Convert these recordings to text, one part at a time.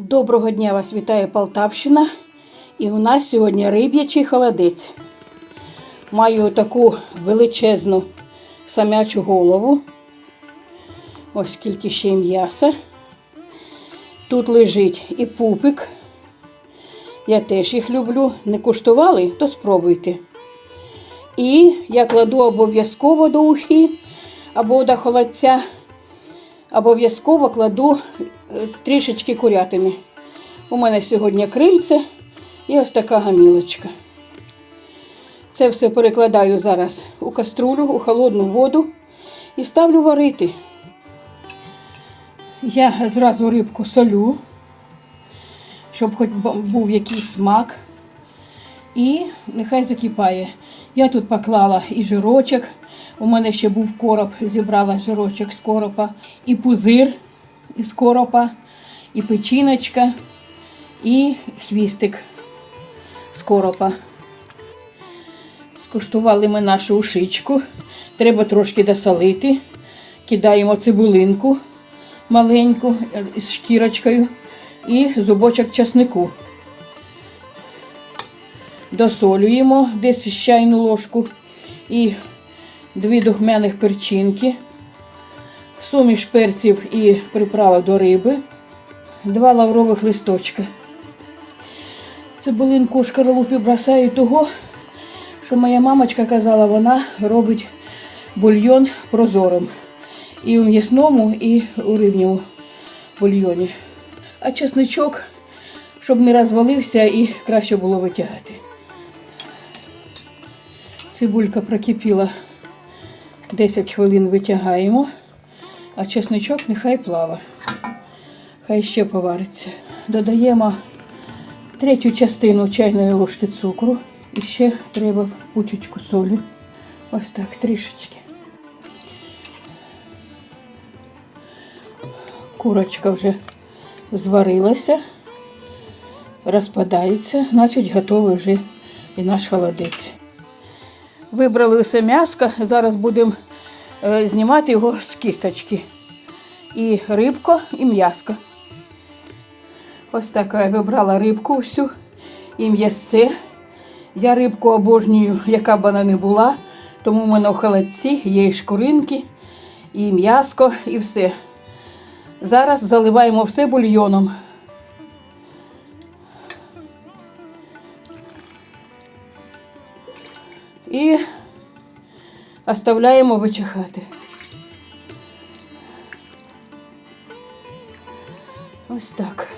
Доброго дня вас вітає Полтавщина. І у нас сьогодні риб'ячий холодець. Маю таку величезну самячу голову. Ось скільки ще й м'яса. Тут лежить і пупик. Я теж їх люблю. Не куштували, то спробуйте. І я кладу обов'язково до ухи або до холодця. Обов'язково кладу е, трішечки курятини. У мене сьогодні крильце і ось така гамілочка. Це все перекладаю зараз у каструлю, у холодну воду і ставлю варити. Я зразу рибку солю, щоб хоч був якийсь смак. І нехай закипає. Я тут поклала і жирочок. У мене ще був короб, зібрала жирочок з коропа, і пузир із коропа, і печіночка, і хвістик з коропа. Скуштували ми нашу ушичку. Треба трошки досолити. Кидаємо цибулинку маленьку е, з шкірочкою і зубочок часнику. Досолюємо десь чайну ложку і дві духмяних перчинки, суміш перців і приправа до риби, два лаврових листочка. Цибулинку у шкаралупі бросаю того, що моя мамочка казала, вона робить бульйон прозорим. І у м'ясному, і у рибному бульйоні. А чесничок, щоб не розвалився і краще було витягати. Цибулька прокипіла 10 хвилин витягаємо, а чесничок нехай плава. Хай ще повариться. Додаємо третю частину чайної ложки цукру. І ще треба пучечку солі. Ось так, трішечки. Курочка вже зварилася, розпадається, значить готовий вже і наш холодець. Вибрали усе м'яско, зараз будемо е, знімати його з кісточки. І рибко, і м'яско. Ось так я вибрала рибку всю і м'ясце. Я рибку обожнюю, яка б вона не була, тому в мене в холодці є і шкуринки, і м'яско, і все. Зараз заливаємо все бульйоном. І оставляємо вичихати. Ось так.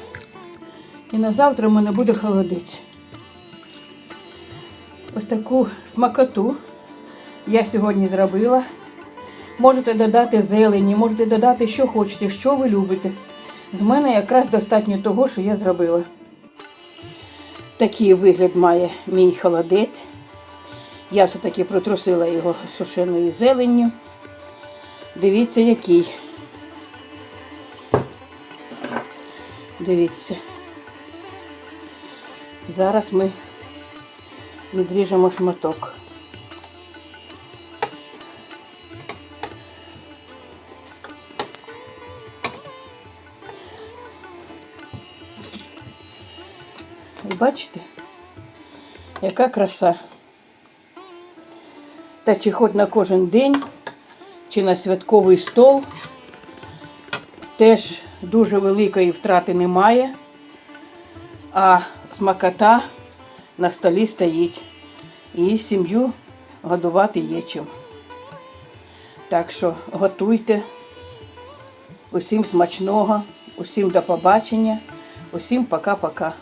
І на завтра в мене буде холодець. Ось таку смакоту я сьогодні зробила. Можете додати зелені, можете додати, що хочете, що ви любите. З мене якраз достатньо того, що я зробила. Такий вигляд має мій холодець. Я все-таки протрусила його сушеною зеленню. Дивіться, який. Дивіться. Зараз ми відріжемо шматок. Бачите, яка краса. Та чи хоч на кожен день, чи на святковий стол. Теж дуже великої втрати немає, а смакота на столі стоїть. І сім'ю годувати є чим. Так що готуйте. Усім смачного, усім до побачення, усім пока-пока.